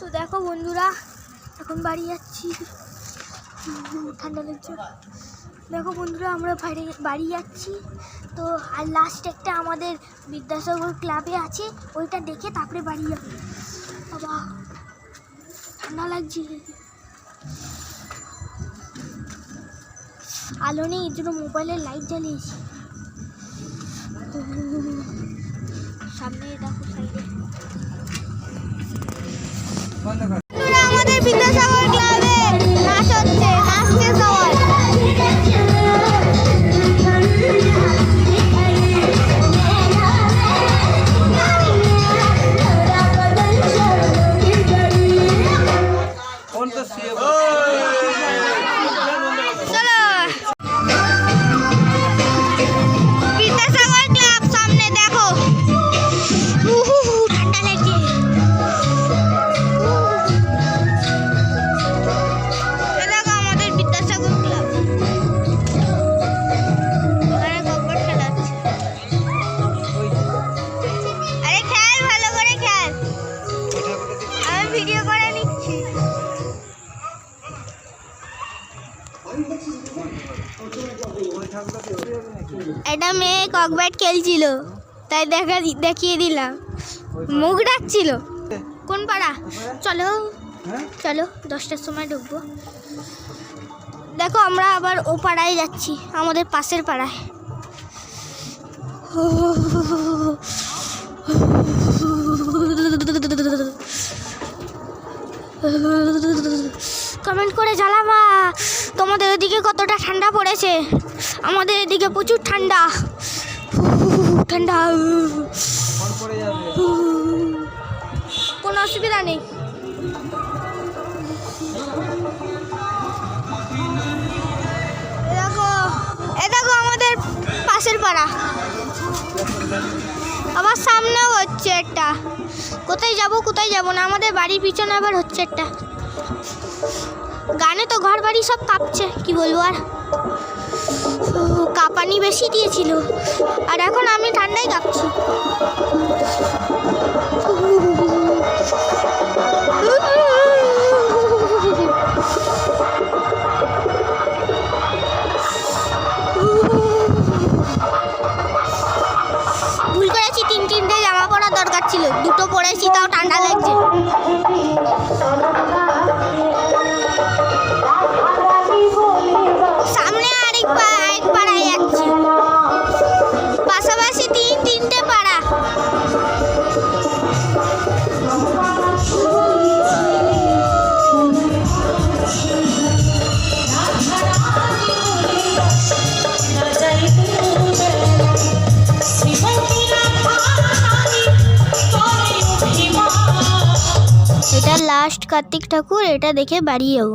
তো দেখো বন্ধুরা, এখন বাড়ি যাচ্ছি। ঠান্ডা লাগছে। দেখো বন্ধুরা, আমরা বাড়ি বাড়ি যাচ্ছি। তো আর লাস্ট একটা আমাদের বিদ্যাসাগর ক্লাবে আছে, ওইটা দেখে তারপরে বাড়ি যাব। বাবা, ঠান্ডা লাগছে। আলো নেই এর জন্য মোবাইলের লাইট জ্বালিয়েছি। সামনে দেখো সাইডে একটা মেয়ে ককব্যাট খেলছিল, তাই দেখা দেখিয়ে দিলাম। মুখ ডাকছিল। কোন পাড়া? চলো চলো, দশটার সময় ঢুকবো। দেখো, আমরা আবার ও পাড়ায় যাচ্ছি, আমাদের পাশের পাড়ায়। কমেন্ট করে জানাবা, তোমাদের এদিকে কতটা ঠান্ডা পড়েছে? আমাদের এদিকে প্রচুর ঠান্ডা। ঠান্ডা। কোনো অসুবিধা নেই। এ দেখো আমাদের আবার সামনেও হচ্ছে একটা। কোথায় যাব কোথায় যাব না, আমাদের বাড়ির পিছনে আবার হচ্ছে একটা। ঘর বাড়ি সব কাঁপছে, কি বলব আর? কাঁপানি বেশি দিয়েছিল, আর এখন আমি ঠান্ডায় কাঁপছি। ভুল করেছি, তিন তিনটে জামা পরার দরকার ছিল, দুটো পরেছি, তাও ঠান্ডা লাগছে। লাস্ট কার্তিক ঠাকুর এটা দেখে বাড়ি যাব।